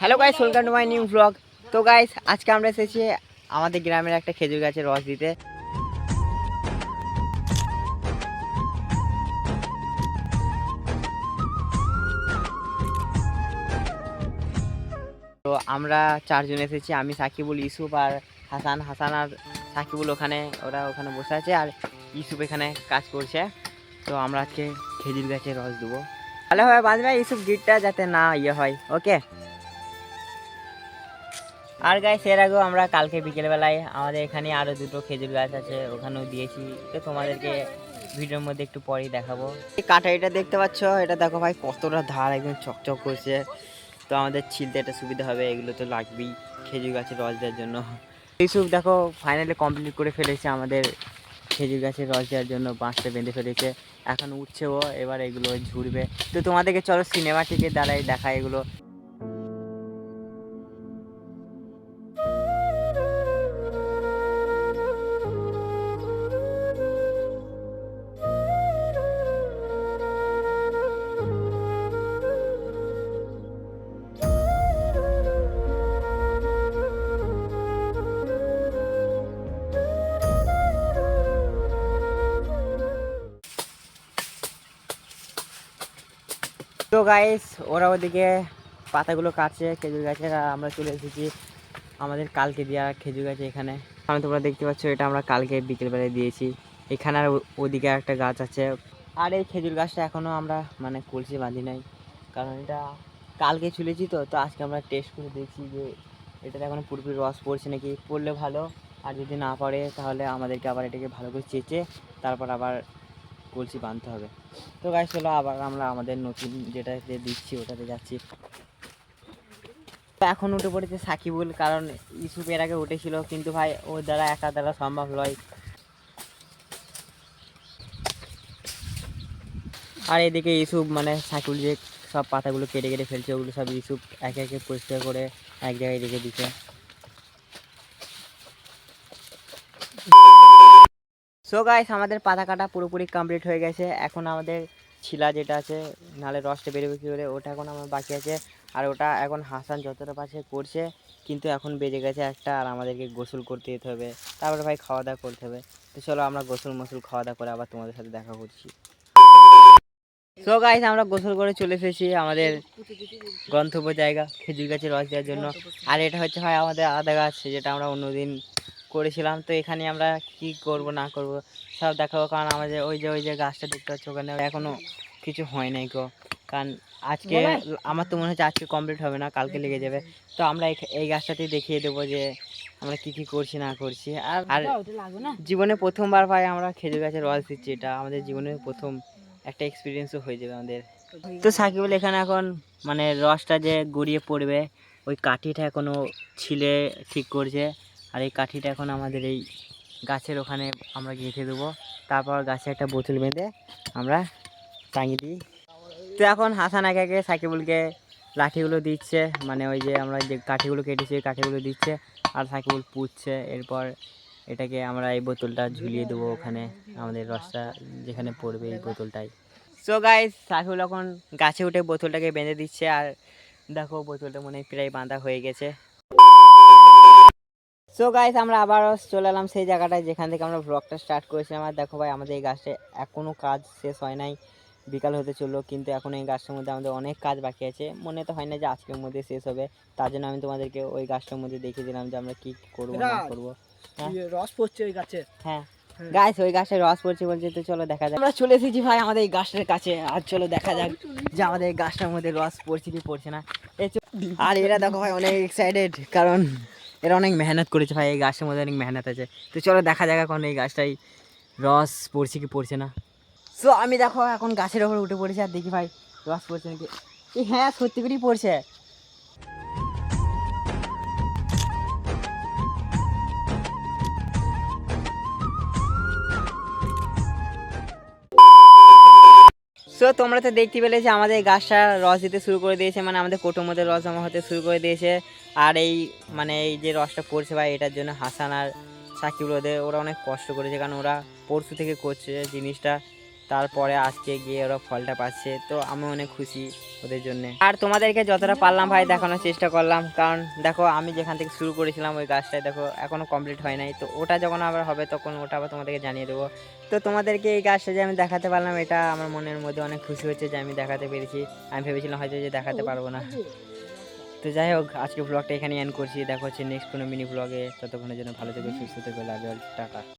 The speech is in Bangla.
Hello guys welcome to my new blog তো গাইস আজকে আমরা এসেছি আমাদের গ্রামের একটা খেজুর গাছের রস দিতে। তো আমরা চারজন এসেছি, আমি, সাকিবুল, ইসুফ আর হাসান। হাসান আর সাকিবুল ওখানে, ওরা ওখানে বসে আছে আর ইসুফ এখানে কাজ করছে। তো আমরা আজকে খেজুর গাছের রস দেবো। ভালোভাবে বাঁধবে ইসুফ গিটটা যাতে না ইয়ে হয় ওকে আর গাছ এর আগেও আমরা কালকে বিকেলবেলায় আমাদের এখানে আরও দুটো খেজুর গাছ আছে ওখানেও দিয়েছি। তো তোমাদেরকে ভিডিওর মধ্যে একটু পরেই দেখাবো। এই কাটারিটা দেখতে পাচ্ছ? এটা দেখো ভাই কতটা ধার একদম চকচক করছে। তো আমাদের ছিলতে একটা সুবিধা হবে এগুলো তো লাগবেই খেজুর গাছের রস দেওয়ার জন্য। এইসব দেখো ফাইনালি কমপ্লিট করে ফেলেছে আমাদের খেজুর গাছের রস দেওয়ার জন্য বাঁশটা বেঁধে ফেলেছে। এখন উঠছে ও এবার এগুলো ঝুড়বে। তো তোমাদেরকে চলো সিনেমা সিনেমাটিকে দ্বারাই দেখা এগুলো। তো গাইস ওরা ওদিকে পাতাগুলো কাটছে, খেজুর গাছের, আর আমরা চলে এসেছি আমাদের কালকে দেওয়া খেজুর গাছে এখানে। আমি তোমরা দেখতে পাচ্ছ, এটা আমরা কালকে বিকেলবেলায় দিয়েছি। এখানে আর ওদিকে একটা গাছ আছে। আর এই খেজুর গাছটা এখনও আমরা মানে কলসি বাঁধি নাই। কারণ এটা কালকে ছুলেছি তো তো আজকে আমরা টেস্ট করে দেখছি যে এটাতে এখনও পুরোপুরি রস পড়ছে নাকি। পড়লে ভালো, আর যদি না পড়ে তাহলে আমাদেরকে আবার এটাকে ভালো করে চেঁচে, তারপর আবার কলসি বাঁধতে হবে। তো গাছ চলো আবার আমরা আমাদের নতুন যেটাতে দিচ্ছি, ওটাতে যাচ্ছি। এখন উঠে পড়েছে সাকিবুল, কারণ ইসুফ এর আগে উঠেছিল, কিন্তু ভাই ওর দ্বারা একা দ্বারা সম্ভব নয়। আর এদিকে ইসুফ মানে সাকিবুল যে সব পাতাগুলো কেটে কেটে ফেলছে, ওগুলো সব ইসুফ একে একে পরিষ্কার করে এক জায়গায় রেখে দিচ্ছে সো গাইস আমাদের পাতা কাটা পুরোপুরি কমপ্লিট হয়ে গেছে। এখন আমাদের ছিলা যেটা আছে, নালে রসটা বেরোবে কী করে? ওটা এখন আমার বাকি আছে। আর ওটা এখন হাসান যতটা পাশে করছে, কিন্তু এখন বেজে গেছে একটা আর আমাদেরকে গোসল করতে যেতে হবে। তারপরে ভাই খাওয়া দাওয়া করতে হবে। তো চলো আমরা গোসল মোসল খাওয়া দাওয়া করে আবার তোমাদের সাথে দেখা করছি। সো গাইস আমরা গোসল করে চলে এসেছি আমাদের গন্তব্য জায়গা, খেজুর গাছের রস দেওয়ার জন্য। আর এটা হচ্ছে ভাই আমাদের আদা গাছ, যেটা আমরা অন্যদিন করেছিলাম তো এখানে আমরা কি করব না করব সব দেখাবো। কারণ আমাদের ওই যে ওই যে গাছটা দেখতে পাচ্ছ ওখানে এখনও কিছু হয় নাই গো। কারণ আজকে আমার তো মনে হচ্ছে আজকে কমপ্লিট হবে না কালকে লেগে যাবে। তো আমরা এই- এই গাছটাতেই দেখিয়ে দেবো যে আমরা কি কি করছি না করছি। আর আর জীবনে প্রথমবার ভাই আমরা খেজুর গাছের রস দিচ্ছি এটা আমাদের জীবনে প্রথম একটা এক্সপিরিয়েন্সও হয়ে যাবে আমাদের। তো সাকিবুল এখানে এখন মানে রসটা যে গড়িয়ে পড়বে ওই কাঠিটা এখনও ছিলে ঠিক করছে। আর এই কাঠিটা এখন আমাদের এই গাছের ওখানে আমরা গেঁথে দেবো। তারপর গাছে একটা বোতল বেঁধে আমরা টাঙিয়ে দিই। তো এখন হাসান একে একে সাকিবুলকে লাঠিগুলো দিচ্ছে মানে ওই যে আমরা যে কাঠিগুলো কেটেছি কাঠিগুলো দিচ্ছে আর সাকিবুল পুঁতছে। এরপর এটাকে আমরা এই বোতলটা ঝুলিয়ে দেবো ওখানে, আমাদের রসটা যেখানে পড়বে এই বোতলটাই। সো গাইস সাকিবুল এখন গাছে উঠে বোতলটাকে বেঁধে দিচ্ছে আর দেখো বোতলটা মনে প্রায় বাঁধা হয়ে গেছে। সো গাইস আমরা আবারও চলে এলাম সেই জায়গাটায় যেখান থেকে আমরা ব্লগটা স্টার্ট করেছিলাম। আর দেখো ভাই আমাদের এই গাছটা এখনও কাজ শেষ হয় নাই। বিকাল হতে চলল কিন্তু এখন এই গাছটার মধ্যে আমাদের অনেক কাজ বাকি আছে। মনে তো হয় না যে আজকের মধ্যে শেষ হবে। তার জন্য আমি তোমাদেরকে ওই গাছটার মধ্যে দেখিয়ে দিলাম যে আমরা কি করব না করব। হ্যাঁ? ইয়ে রস পড়ছে ওই গাছে। হ্যাঁ। হ্যাঁ। গাছ ওই গাছটা রস পড়ছে বলছে তো চলো দেখা যাক। আমরা চলে এসেছি ভাই আমাদের এই গাছটার কাছে। আর চলো দেখা যাক যে আমাদের এই গাছটার মধ্যে রস পড়ছে কি পড়ছে না। আর এরা দেখো ভাই অনেক এক্সাইটেড কারণ এরা অনেক মেহনত করেছে ভাই, এই গাছটার মধ্যে অনেক মেহনত আছে। তো চলো দেখা যাক এখন এই গাছটাই রস পড়ছে কি পড়ছে না। সো আমি দেখো এখন গাছের ওপর উঠে পড়েছি আর দেখি ভাই রস পড়ছে নাকি। হ্যাঁ সত্যি করেই পড়ছে। সো তোমরা তো দেখতে পেলে যে আমাদের গাছটা রস দিতে শুরু করে দিয়েছে মানে আমাদের কোটোর মধ্যে রস জমা হতে শুরু করে দিয়েছে। আর এই মানে এই যে রসটা পড়ছে ভাই, এটার জন্য হাসান আর সাকিব রোদে ওরা অনেক কষ্ট করেছে, কারণ ওরা পরশু থেকে করছে জিনিসটা। তারপরে আজকে গিয়ে ওরা ফলটা পাচ্ছে। তো আমি অনেক খুশি ওদের জন্য। আর তোমাদেরকে যতটা পারলাম ভাই, দেখানোর চেষ্টা করলাম। কারণ দেখো, আমি যেখান থেকে শুরু করেছিলাম ওই গাছটায় দেখো, এখনও কমপ্লিট হয় নাই। তো ওটা যখন আবার হবে, তখন ওটা আবার তোমাদেরকে জানিয়ে দেবো। তো তোমাদেরকে এই গাছটা যে আমি দেখাতে পারলাম, এটা আমার মনের মধ্যে অনেক খুশি হচ্ছে যে আমি দেখাতে পেরেছি। আমি ভেবেছিলাম হয়তো যে দেখাতে পারব না। তো যাই হোক, আজকে ব্লগটা এখানে এন্ড করছি। দেখা হচ্ছে নেক্সট কোনো মিনি ব্লগে ততক্ষণের জন্য ভালো থেকো, সুস্থ থেকো লাভ টাটা।